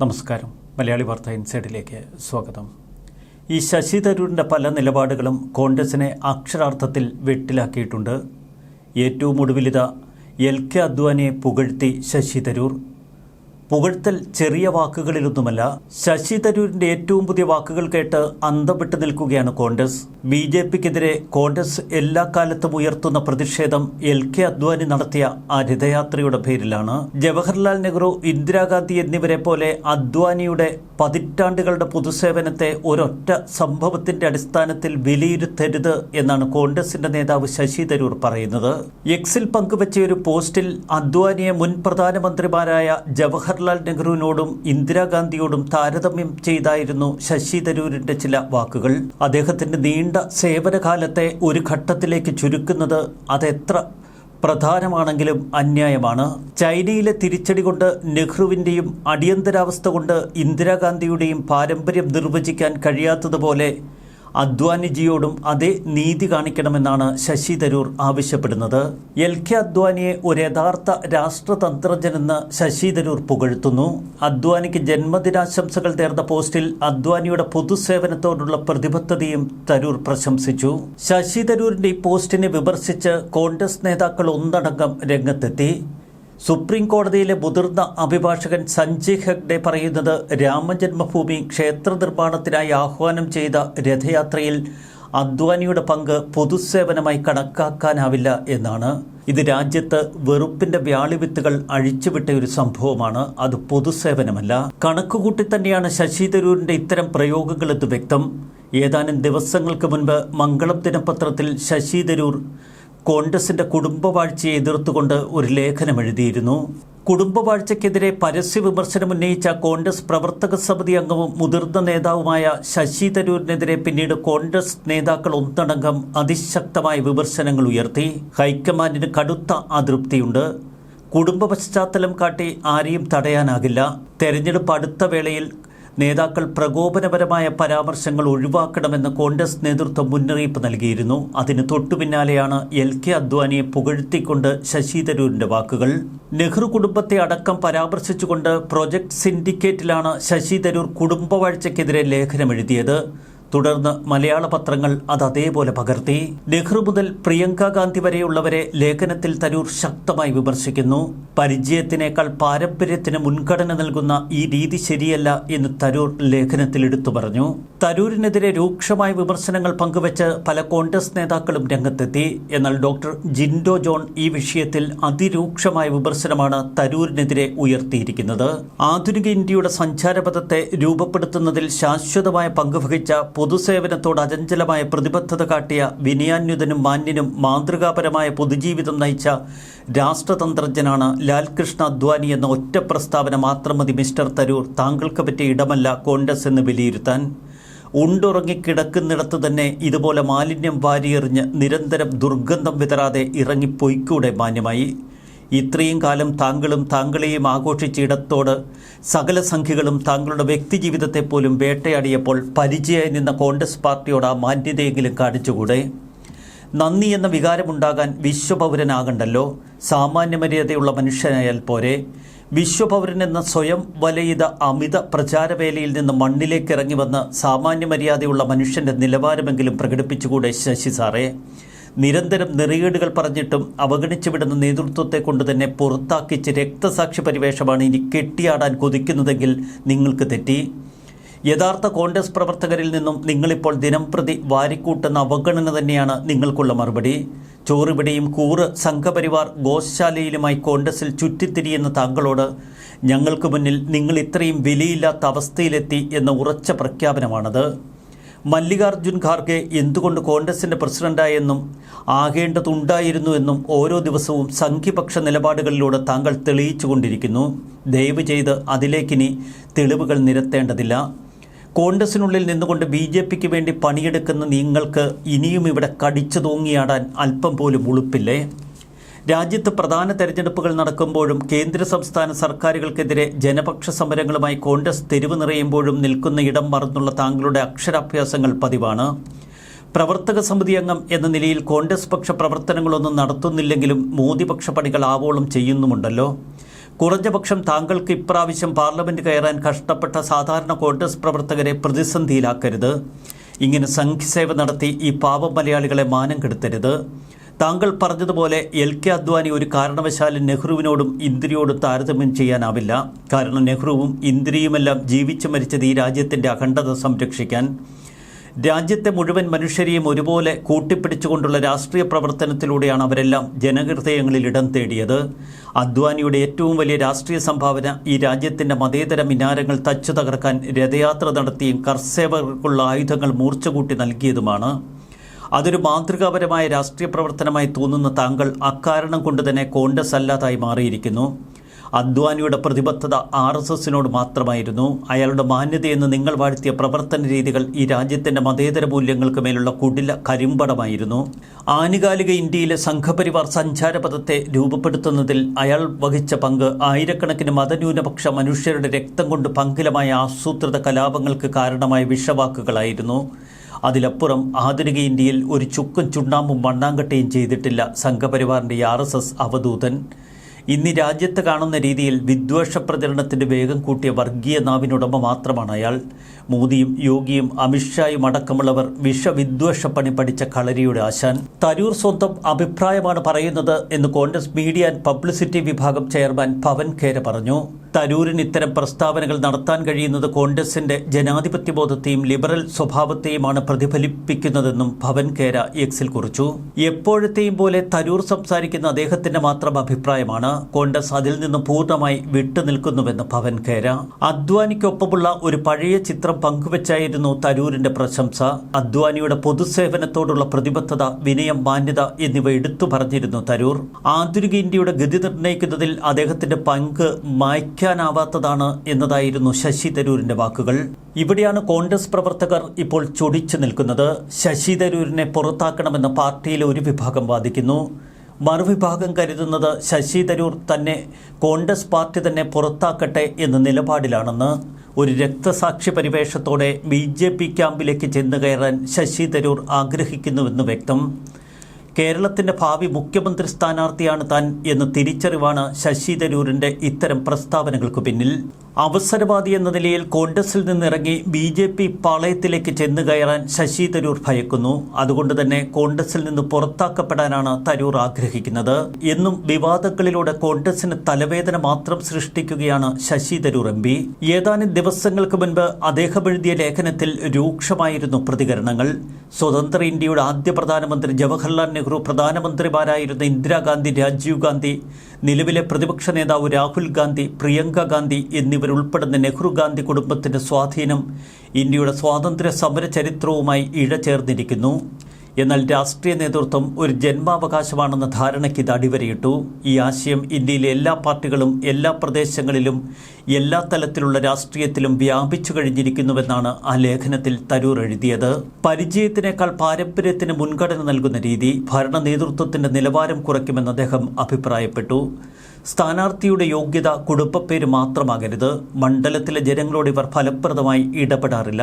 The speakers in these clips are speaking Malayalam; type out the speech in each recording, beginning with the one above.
നമസ്കാരം. മലയാളി വാർത്ത ഇൻസൈഡിലേക്ക് സ്വാഗതം. ഈ ശശി തരൂരിന്റെ പല നിലപാടുകളും കോൺഗ്രസിനെ അക്ഷരാർത്ഥത്തിൽ വെട്ടിലാക്കിയിട്ടുണ്ട്. ഏറ്റവും ഒടുവിലിത എൽ കെ അദ്വാനിയെ പുകഴ്ത്തി ശശി തരൂർ. പുകഴ്ത്തൽ ചെറിയ വാക്കുകളിലൊന്നുമല്ല. ശശി തരൂരിന്റെ ഏറ്റവും പുതിയ വാക്കുകൾ കേട്ട് അന്തം നിൽക്കുകയാണ് കോൺഗ്രസ്. ബി ജെ പിക്കെതിരെ കോൺഗ്രസ് എല്ലാ കാലത്തും ഉയർത്തുന്ന പ്രതിഷേധം എൽ കെ അദ്വാനി നടത്തിയ ആ രഥയാത്രയുടെ പേരിലാണ്. ജവഹർലാൽ നെഹ്റു ഇന്ദിരാഗാന്ധി എന്നിവരെ പോലെ അദ്വാനിയുടെ പതിറ്റാണ്ടുകളുടെ പൊതുസേവനത്തെ ഒരൊറ്റ സംഭവത്തിന്റെ അടിസ്ഥാനത്തിൽ വിലയിരുത്തരുത് എന്നാണ് കോൺഗ്രസിന്റെ നേതാവ് ശശി തരൂർ പറയുന്നത്. എക്സിൽ പങ്കുവച്ച ഒരു പോസ്റ്റിൽ അദ്വാനിയെ മുൻ പ്രധാനമന്ത്രിമാരായ ജവഹർലാൽ നെഹ്റുവിനോടും ഇന്ദിരാഗാന്ധിയോടും താരതമ്യം ചെയ്തായിരുന്നു ശശി തരൂരിന്റെ ചില വാക്കുകൾ. അദ്ദേഹത്തിന്റെ നീണ്ട സേവനകാലത്തെ ഒരു ഘട്ടത്തിലേക്ക് ചുരുക്കുന്നത് അതെത്ര പ്രധാനമാണെങ്കിലും അന്യായമാണ്. ചൈനയിലെ തിരിച്ചടി കൊണ്ട് നെഹ്റുവിന്റെയും അടിയന്തരാവസ്ഥ കൊണ്ട് ഇന്ദിരാഗാന്ധിയുടെയും പാരമ്പര്യം നിർവചിക്കാൻ കഴിയാത്തതുപോലെ അദ്വാനിജിയോടും അതേ നീതി കാണിക്കണമെന്നാണ് ശശി തരൂർ ആവശ്യപ്പെടുന്നത്. എൽ കെ അദ്വാനിയെ ഒരു യഥാർത്ഥ രാഷ്ട്രതന്ത്രജ്ഞനെന്ന് ശശി തരൂർ പുകഴ്ത്തുന്നു. അദ്വാനിക്ക് ജന്മദിനാശംസകൾ നേർന്ന പോസ്റ്റിൽ അദ്വാനിയുടെ പൊതുസേവനത്തോടുള്ള പ്രതിബദ്ധതയും തരൂർ പ്രശംസിച്ചു. ശശി തരൂരിന്റെ ഈ പോസ്റ്റിനെ വിമർശിച്ച് കോൺഗ്രസ് നേതാക്കൾ ഒന്നടങ്കം രംഗത്തെത്തി. സുപ്രീം കോടതിയിലെ മുതിർന്ന അഭിഭാഷകൻ സഞ്ജയ് ഹെഗ്ഡെ പറയുന്നത് രാമജന്മഭൂമി ക്ഷേത്ര നിർമ്മാണത്തിനായി ആഹ്വാനം ചെയ്ത രഥയാത്രയിൽ അദ്വാനിയുടെ പങ്ക് പൊതുസേവനമായി കണക്കാക്കാനാവില്ല എന്നാണ്. ഇത് രാജ്യത്ത് വെറുപ്പിന്റെ വ്യാളിവിത്തുകൾ അഴിച്ചുവിട്ട ഒരു സംഭവമാണ്. അത് പൊതുസേവനമല്ല. കണക്കുകൂട്ടി തന്നെയാണ് ശശി തരൂരിന്റെ ഇത്തരം പ്രയോഗങ്ങൾ എന്ന് വ്യക്തം. ഏതാനും ദിവസങ്ങൾക്ക് മുൻപ് മംഗളം ദിനപത്രത്തിൽ ശശി തരൂർ കോൺഗ്രസിന്റെ കുടുംബവാഴ്ചയെ എതിർത്തുകൊണ്ട് ഒരു ലേഖനം എഴുതിയിരുന്നു. കുടുംബവാഴ്ചയ്ക്കെതിരെ പരസ്യ വിമർശനം ഉന്നയിച്ച കോൺഗ്രസ് പ്രവർത്തക സമിതി അംഗവും മുതിർന്ന നേതാവുമായ ശശി തരൂരിനെതിരെ പിന്നീട് കോൺഗ്രസ് നേതാക്കൾ ഒന്നടങ്കം അതിശക്തമായ വിമർശനങ്ങൾ ഉയർത്തി. ഹൈക്കമാൻഡിന് കടുത്ത അതൃപ്തിയുണ്ട്. കുടുംബ പശ്ചാത്തലം കാട്ടി ആരെയും തടയാനാകില്ല. തെരഞ്ഞെടുപ്പ് അടുത്ത വേളയിൽ നേതാക്കൾ പ്രകോപനപരമായ പരാമർശങ്ങൾ ഒഴിവാക്കണമെന്ന് കോൺഗ്രസ് നേതൃത്വം മുന്നറിയിപ്പ് നൽകിയിരുന്നു. അതിന് തൊട്ടുപിന്നാലെയാണ് എൽ കെ അദ്വാനിയെ പുകഴ്ത്തിക്കൊണ്ട് ശശി തരൂരിന്റെ വാക്കുകൾ. നെഹ്റു കുടുംബത്തെ അടക്കം പരാമർശിച്ചുകൊണ്ട് പ്രൊജക്ട് സിൻഡിക്കേറ്റിലാണ് ശശി തരൂർ കുടുംബവാഴ്ചയ്ക്കെതിരെ ലേഖനം എഴുതിയത് തുടർന്ന് മലയാള പത്രങ്ങൾ അത് അതേപോലെ പകർത്തി. നെഹ്റു മുതൽ പ്രിയങ്ക ഗാന്ധി വരെയുള്ളവരെ ലേഖനത്തിൽ തരൂർ ശക്തമായി വിമർശിക്കുന്നു. പരിചയത്തിനേക്കാൾ പാരമ്പര്യത്തിന് മുൻഗണന നൽകുന്ന ഈ രീതി ശരിയല്ല എന്ന് തരൂർ ലേഖനത്തിൽ എടുത്തു പറഞ്ഞു. തരൂരിനെതിരെ രൂക്ഷമായ വിമർശനങ്ങൾ പങ്കുവച്ച് പല കോൺഗ്രസ് നേതാക്കളും രംഗത്തെത്തി. എന്നാൽ ഡോക്ടർ ജിൻഡോ ജോൺ ഈ വിഷയത്തിൽ അതിരൂക്ഷമായ വിമർശനമാണ് തരൂരിനെതിരെ ഉയർത്തിയിരിക്കുന്നത്. ആധുനിക ഇന്ത്യയുടെ സഞ്ചാരപഥത്തെ രൂപപ്പെടുത്തുന്നതിൽ ശാശ്വതമായ പങ്കുവഹിച്ച പൊതുസേവനത്തോട് അചഞ്ചലമായ പ്രതിബദ്ധത കാട്ടിയ വിനയാന്യുതനും മാന്യനും മാതൃകാപരമായ പൊതുജീവിതം നയിച്ച രാഷ്ട്രതന്ത്രജ്ഞനാണ് ലാൽകൃഷ്ണ അദ്വാനി എന്ന ഒറ്റ പ്രസ്താവന മാത്രം മതി മിസ്റ്റർ തരൂർ. താങ്കൾക്ക് പറ്റിയ ഇടമല്ല കോൺഗ്രസ് എന്ന് വിലയിരുത്താൻ. ഉണ്ടുറങ്ങിക്കിടക്കുന്നിടത്ത് തന്നെ ഇതുപോലെ മാലിന്യം വാരിയെറിഞ്ഞ് നിരന്തരം ദുർഗന്ധം വിതറാതെ ഇറങ്ങിപ്പോയിക്കൂടെ മാന്യമായി. ഇത്രയും കാലം താങ്കളും താങ്കളെയും ആഘോഷിച്ച ഇടത്തോട് സകല സംഖ്യകളും താങ്കളുടെ വ്യക്തിജീവിതത്തെ പോലും വേട്ടയാടിയപ്പോൾ പരിചയമായി നിന്ന കോൺഗ്രസ് പാർട്ടിയോട് ആ മാന്യതയെങ്കിലും കാണിച്ചുകൂടെ? നന്ദി എന്ന വികാരമുണ്ടാകാൻ വിശ്വപൗരനാകണ്ടല്ലോ? സാമാന്യ മര്യാദയുള്ള മനുഷ്യനായാൽ പോരെ. വിശ്വപൗരൻ എന്ന സ്വയം വലയിത അമിത പ്രചാരവേലയിൽ നിന്ന് മണ്ണിലേക്ക് ഇറങ്ങി വന്ന് സാമാന്യ മര്യാദയുള്ള മനുഷ്യന്റെ നിലവാരമെങ്കിലും പ്രകടിപ്പിച്ചുകൂടെ ശശി സാറേ? നിരന്തരം നെറികേടുകൾ പറഞ്ഞിട്ടും അവഗണിച്ചു വിടുന്ന നേതൃത്വത്തെ കൊണ്ട് തന്നെ പുറത്താക്കിച്ച് രക്തസാക്ഷി പരിവേഷമാണ് ഇനി കെട്ടിയാടാൻ കൊതിക്കുന്നതെങ്കിൽ നിങ്ങൾക്ക് തെറ്റി? യഥാർത്ഥ കോൺഗ്രസ് പ്രവർത്തകരിൽ നിന്നും നിങ്ങളിപ്പോൾ ദിനംപ്രതി വാരിക്കൂട്ടുന്ന അവഗണന തന്നെയാണ് നിങ്ങൾക്കുള്ള മറുപടി. ചോറുപിടിയും കൂറ് സംഘപരിവാർ ഗോശാലയിലുമായി കോൺഗ്രസിൽ ചുറ്റിത്തിരിയുന്ന താങ്കളോട് ഞങ്ങൾക്ക് മുന്നിൽ നിങ്ങൾ ഇത്രയും വിലയില്ലാത്ത അവസ്ഥയിലെത്തി എന്ന ഉറച്ച പ്രഖ്യാപനമാണത്. മല്ലികാർജുൻ ഖാർഗെ എന്തുകൊണ്ട് കോൺഗ്രസിന്റെ പ്രസിഡന്റായെന്നും ആകേണ്ടതുണ്ടായിരുന്നു എന്നും ഓരോ ദിവസവും സംഘിപക്ഷ നിലപാടുകളിലൂടെ താങ്കൾ തെളിയിച്ചുകൊണ്ടിരിക്കുന്നു. ദയവ് ചെയ്ത് അതിലേക്കിനി തെളിവുകൾ നിരത്തേണ്ടതില്ല. കോൺഗ്രസിനുള്ളിൽ നിന്നുകൊണ്ട് ബി ജെ പിക്ക് വേണ്ടി പണിയെടുക്കുന്ന നിങ്ങൾക്ക് ഇനിയും ഇവിടെ കടിച്ചു തൂങ്ങിയാടാൻ അല്പം പോലും ഉളുപ്പില്ലേ? രാജ്യത്ത് പ്രധാന തെരഞ്ഞെടുപ്പുകൾ നടക്കുമ്പോഴും കേന്ദ്ര സംസ്ഥാന സർക്കാരുകൾക്കെതിരെ ജനപക്ഷ സമരങ്ങളുമായി കോൺഗ്രസ് തെരുവ് നിറയുമ്പോഴും നിൽക്കുന്ന ഇടം മറന്നുള്ള താങ്കളുടെ അക്ഷരാഭ്യാസങ്ങൾ പതിവാണ്. പ്രവർത്തക സമിതി അംഗം എന്ന നിലയിൽ കോൺഗ്രസ് പക്ഷ പ്രവർത്തനങ്ങളൊന്നും നടത്തുന്നില്ലെങ്കിലും മോദിപക്ഷ പണികൾ ആവോളം ചെയ്യുന്നുമുണ്ടല്ലോ. കുറഞ്ഞപക്ഷം താങ്കൾക്ക് ഇപ്രാവശ്യം പാർലമെന്റ് കയറാൻ കഷ്ടപ്പെട്ട സാധാരണ കോൺഗ്രസ് പ്രവർത്തകരെ പ്രതിസന്ധിയിലാക്കരുത്. ഇങ്ങനെ സംഘസേവ നടത്തി ഈ പാവം മലയാളികളെ മാനം കെടുത്തരുത്. താങ്കൾ പറഞ്ഞതുപോലെ എൽ കെ അദ്വാനി ഒരു കാരണവശാലും നെഹ്റുവിനോടും ഇന്ദിരയോടും താരതമ്യം ചെയ്യാനാവില്ല. കാരണം നെഹ്റുവും ഇന്ദിരയുമെല്ലാം ജീവിച്ചു മരിച്ചത് ഈ രാജ്യത്തിന്റെ അഖണ്ഡത സംരക്ഷിക്കാൻ. രാജ്യത്തെ മുഴുവൻ മനുഷ്യരെയും ഒരുപോലെ കൂട്ടിപ്പിടിച്ചുകൊണ്ടുള്ള രാഷ്ട്രീയ പ്രവർത്തനത്തിലൂടെയാണ് അവരെല്ലാം ജനഹൃദയങ്ങളിൽ ഇടം തേടിയത്. അദ്വാനിയുടെ ഏറ്റവും വലിയ രാഷ്ട്രീയ സംഭാവന ഈ രാജ്യത്തിന്റെ മതേതര മിനാരങ്ങൾ തച്ചു തകർക്കാൻ രഥയാത്ര നടത്തിയും കർസേവകർക്കുള്ള ആയുധങ്ങൾ മൂർച്ച കൂട്ടി നൽകിയതുമാണ്. അതൊരു മാതൃകാപരമായ രാഷ്ട്രീയ പ്രവർത്തനമായി തോന്നുന്ന താങ്കൾ അക്കാരണം കൊണ്ട് തന്നെ കോൺഗ്രസ് അല്ലാതായി മാറിയിരിക്കുന്നു. അദ്വാനിയുടെ പ്രതിബദ്ധത ആർ എസ് എസിനോട് മാത്രമായിരുന്നു. അയാളുടെ മാന്യതയെന്ന് നിങ്ങൾ വാഴ്ത്തിയ പ്രവർത്തന രീതികൾ ഈ രാജ്യത്തിന്റെ മതേതര മൂല്യങ്ങൾക്ക് മേലുള്ള കുടില കരിമ്പടമായിരുന്നു. ആനുകാലിക ഇന്ത്യയിലെ സംഘപരിവാർ സഞ്ചാരപഥത്തെ രൂപപ്പെടുത്തുന്നതിൽ അയാൾ വഹിച്ച പങ്ക് ആയിരക്കണക്കിന് മതന്യൂനപക്ഷ മനുഷ്യരുടെ രക്തം കൊണ്ട് പങ്കിലമായ ആസൂത്രിത കലാപങ്ങൾക്ക് കാരണമായ വിഷവാക്കുകളായിരുന്നു. അതിലപ്പുറം ആധുനിക ഇന്ത്യയിൽ ഒരു ചുക്കും ചുണ്ണാമ്പും മണ്ണാങ്കട്ടയും ചെയ്തിട്ടില്ല സംഘപരിവാറിന്റെ ആർ എസ് എസ് അവധൂതൻ. ഇന്ന് രാജ്യത്ത് കാണുന്ന രീതിയിൽ വിദ്വേഷ പ്രചരണത്തിന്റെ വേഗം കൂട്ടിയ വർഗീയ നാവിനുടമ മാത്രമാണ് അയാൾ. മോദിയും യോഗിയും അമിത്ഷായും അടക്കമുള്ളവർ വിഷവിദ്വേഷ പണി പഠിച്ച കളരിയുടെ ആശാൻ. തരൂർ സ്വന്തം അഭിപ്രായമാണ് പറയുന്നത് എന്ന് കോൺഗ്രസ് മീഡിയ ആൻഡ് പബ്ലിസിറ്റി വിഭാഗം ചെയർമാൻ പവൻ ഖേര പറഞ്ഞു. തരൂരിന് ഇത്തരം പ്രസ്താവനകൾ നടത്താൻ കഴിയുന്നത് കോൺഗ്രസിന്റെ ജനാധിപത്യബോധത്തെയും ലിബറൽ സ്വഭാവത്തെയുമാണ് പ്രതിഫലിപ്പിക്കുന്നതെന്നും ഭവൻ കേര എക്സിൽ കുറിച്ചു. എപ്പോഴത്തെയും പോലെ തരൂർ സംസാരിക്കുന്ന അദ്ദേഹത്തിന്റെ മാത്രം അഭിപ്രായമാണ് കോൺഗ്രസ് അതിൽ നിന്നും പൂർണമായി വിട്ടുനിൽക്കുന്നുവെന്ന് ഭവൻ കേര. അദ്വാനിക്കൊപ്പമുള്ള ഒരു പഴയ ചിത്രം പങ്കുവച്ചായിരുന്നു തരൂരിന്റെ പ്രശംസ. അദ്വാനിയുടെ പൊതുസേവനത്തോടുള്ള പ്രതിബദ്ധത വിനയം മാന്യത എന്നിവ എടുത്തു പറഞ്ഞിരുന്നു തരൂർ. ആധുനിക ഇന്ത്യയുടെ ഗതി നിർണയിക്കുന്നതിൽ അദ്ദേഹത്തിന്റെ പങ്ക് മായ്ക്കാനാവാത്തതാണ് എന്നതായിരുന്നു ശശി തരൂരിന്റെ വാക്കുകൾ. ഇവിടെയാണ് കോൺഗ്രസ് പ്രവർത്തകർ ഇപ്പോൾ ചൊടിച്ചു നിൽക്കുന്നത്. ശശി തരൂരിനെ പുറത്താക്കണമെന്ന് പാർട്ടിയിലെ ഒരു വിഭാഗം വാദിക്കുന്നു. മറുവിഭാഗം കരുതുന്നത് ശശി തരൂർ തന്നെ കോൺഗ്രസ് പാർട്ടി തന്നെ പുറത്താക്കട്ടെ എന്ന നിലപാടിലാണെന്ന്. ഒരു രക്തസാക്ഷി പരിവേഷത്തോടെ ബി ജെ പി ക്യാമ്പിലേക്ക് ചെന്നു കയറാൻ ശശി തരൂർ ആഗ്രഹിക്കുന്നുവെന്ന് വ്യക്തം. കേരളത്തിന്റെ ഭാവി മുഖ്യമന്ത്രി സ്ഥാനാർത്ഥിയാണ് താൻ എന്ന തിരിച്ചറിവാണ് ശശി തരൂരിന്റെ ഇത്തരം പ്രസ്താവനകൾക്ക് പിന്നിൽ. അവസരവാദി എന്ന നിലയിൽ കോൺഗ്രസിൽ നിന്നിറങ്ങി ബി ജെ പി പാളയത്തിലേക്ക് ചെന്നു കയറാൻ ശശി തരൂർ ഭയക്കുന്നു. അതുകൊണ്ട് തന്നെ കോൺഗ്രസിൽ നിന്ന് പുറത്താക്കപ്പെടാനാണ് തരൂർ ആഗ്രഹിക്കുന്നത്. എന്നും വിവാദങ്ങളിലൂടെ കോൺഗ്രസിന് തലവേദന മാത്രം സൃഷ്ടിക്കുകയാണ് ശശി തരൂർ എം പി. ഏതാനും ദിവസങ്ങൾക്ക് മുൻപ് അദ്ദേഹം എഴുതിയ ലേഖനത്തിൽ രൂക്ഷമായിരുന്നു പ്രതികരണങ്ങൾ. സ്വതന്ത്ര ഇന്ത്യയുടെ ആദ്യ പ്രധാനമന്ത്രി ജവഹർലാൽ നെഹ്റു പ്രധാനമന്ത്രിമാരായിരുന്ന ഇന്ദിരാഗാന്ധി രാജീവ് ഗാന്ധി നിലവിലെ പ്രതിപക്ഷ നേതാവ് രാഹുൽ ഗാന്ധി പ്രിയങ്ക ഗാന്ധി എന്നിവരുൾപ്പെടുന്ന നെഹ്റു ഗാന്ധി കുടുംബത്തിന്റെ സ്വാധീനം ഇന്ത്യയുടെ സ്വാതന്ത്ര്യ സമര ചരിത്രവുമായി ഇഴചേർന്നിരിക്കുന്നു. എന്നാൽ രാഷ്ട്രീയ നേതൃത്വം ഒരു ജന്മാവകാശമാണെന്ന ധാരണയ്ക്ക് ഇത് അടിവരയിട്ടു. ഈ ആശയം ഇന്ത്യയിലെ എല്ലാ പാർട്ടികളും എല്ലാ പ്രദേശങ്ങളിലും എല്ലാ തലത്തിലുള്ള രാഷ്ട്രീയത്തിലും വ്യാപിച്ചു കഴിഞ്ഞിരിക്കുന്നുവെന്നാണ് ആ ലേഖനത്തിൽ തരൂർ എഴുതിയത്. പരിചയത്തിനേക്കാൾ പാരമ്പര്യത്തിന് മുൻഗണന നൽകുന്ന രീതി ഭരണ നേതൃത്വത്തിന്റെ നിലവാരം കുറയ്ക്കുമെന്ന് അദ്ദേഹം അഭിപ്രായപ്പെട്ടു. സ്ഥാനാർത്ഥിയുടെ യോഗ്യത കുടുംബപ്പേര് മാത്രമാകരുത്. മണ്ഡലത്തിലെ ജനങ്ങളോട് ഇവർ ഫലപ്രദമായി ഇടപെടാറില്ല.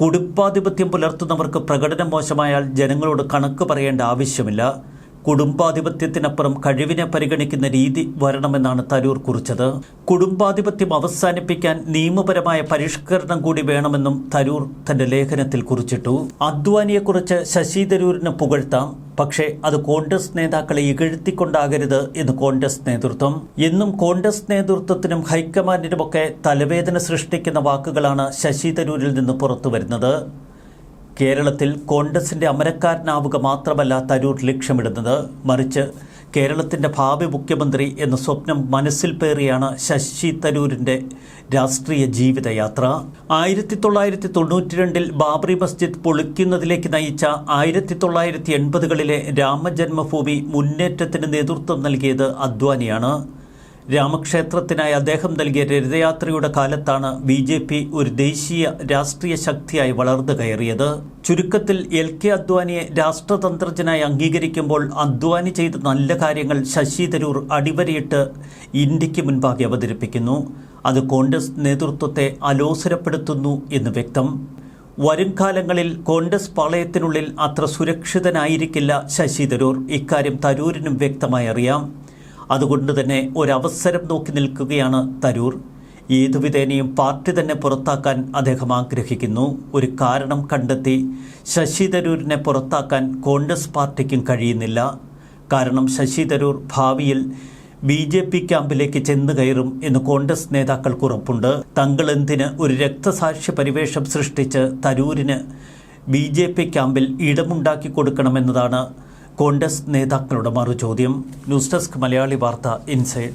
കുടുംബാധിപത്യം പുലർത്തുന്നവർക്ക് പ്രകടനം മോശമായാൽ ജനങ്ങളോട് കണക്ക് പറയേണ്ട ആവശ്യമില്ല. കുടുംബാധിപത്യത്തിനപ്പുറം കഴിവിനെ പരിഗണിക്കുന്ന രീതി വരണമെന്നാണ് തരൂർ കുറിച്ചത്. കുടുംബാധിപത്യം അവസാനിപ്പിക്കാൻ നിയമപരമായ പരിഷ്കരണം കൂടി വേണമെന്നും തരൂർ തന്റെ ലേഖനത്തിൽ കുറിച്ചിട്ടു. അദ്വാനിയെക്കുറിച്ച് ശശി തരൂരിന് പുകഴ്ത്താം. പക്ഷേ അത് കോൺഗ്രസ് നേതാക്കളെ ഇകഴ്ത്തിക്കൊണ്ടാകരുത് എന്ന് കോൺഗ്രസ് നേതൃത്വം. എന്നും കോൺഗ്രസ് നേതൃത്വത്തിനും ഹൈക്കമാൻഡിനുമൊക്കെ തലവേദന സൃഷ്ടിക്കുന്ന വാക്കുകളാണ് ശശി തരൂരിൽ നിന്ന് പുറത്തു വരുന്നത് കേരളത്തിൽ കോൺഗ്രസിന്റെ അമരക്കാരനാവുക മാത്രമല്ല തരൂർ ലക്ഷ്യമിടുന്നത്. മറിച്ച് കേരളത്തിന്റെ ഭാവി മുഖ്യമന്ത്രി എന്ന സ്വപ്നം മനസ്സിൽ പേറിയാണ് ശശി തരൂരിന്റെ രാഷ്ട്രീയ ജീവിതയാത്ര. ആയിരത്തി തൊള്ളായിരത്തി തൊണ്ണൂറ്റി രണ്ടിൽ ബാബറി മസ്ജിദ് പൊളിക്കുന്നതിലേക്ക് നയിച്ച ആയിരത്തി തൊള്ളായിരത്തി എൺപതുകളിലെ രാമജന്മഭൂമി മുന്നേറ്റത്തിന് നേതൃത്വം നൽകിയത് അദ്വാനിയാണ്. രാമക്ഷേത്രത്തിനായി അദ്ദേഹം നൽകിയ രഥയാത്രയുടെ കാലത്താണ് ബി ജെ പി ഒരു ദേശീയ രാഷ്ട്രീയ ശക്തിയായി വളർന്നു കയറിയത്. ചുരുക്കത്തിൽ എൽ കെ അദ്വാനിയെ രാഷ്ട്രതന്ത്രജ്ഞനായി അംഗീകരിക്കുമ്പോൾ അദ്വാനി ചെയ്ത നല്ല കാര്യങ്ങൾ ശശി തരൂർ അടിവരയിട്ട് ഇന്ത്യയ്ക്ക് മുൻപാകെ അവതരിപ്പിക്കുന്നു. അത് കോൺഗ്രസ് നേതൃത്വത്തെ അലോസരപ്പെടുത്തുന്നു എന്ന് വ്യക്തം. വരും കാലങ്ങളിൽ കോൺഗ്രസ് പാളയത്തിനുള്ളിൽ അത്ര സുരക്ഷിതനായിരിക്കില്ല ശശി തരൂർ. ഇക്കാര്യം തരൂരിനും വ്യക്തമായി അറിയാം. അതുകൊണ്ട് തന്നെ ഒരവസരം നോക്കി നിൽക്കുകയാണ് തരൂർ. ഏതുവിധേനയും പാർട്ടി തന്നെ പുറത്താക്കാൻ അദ്ദേഹം ആഗ്രഹിക്കുന്നു. ഒരു കാരണം കണ്ടെത്തി ശശി തരൂരിനെ പുറത്താക്കാൻ കോൺഗ്രസ് പാർട്ടിക്കും കഴിയുന്നില്ല. കാരണം ശശി തരൂർ ഭാവിയിൽ ബി ജെ പി ക്യാമ്പിലേക്ക് ചെന്ന് കയറും എന്ന് കോൺഗ്രസ് നേതാക്കൾക്ക് ഉറപ്പുണ്ട്. തങ്ങൾ എന്തിന് ഒരു രക്തസാക്ഷി പരിവേഷം സൃഷ്ടിച്ച് തരൂരിന് ബി ജെ പി ക്യാമ്പിൽ ഇടമുണ്ടാക്കി കൊടുക്കണമെന്നതാണ് കോൺഗ്രസ് നേതാക്കളുടെ മറുചോദ്യം ന്യൂസ് ഡെസ്ക് മലയാളി വാർത്ത ഇൻസൈഡ്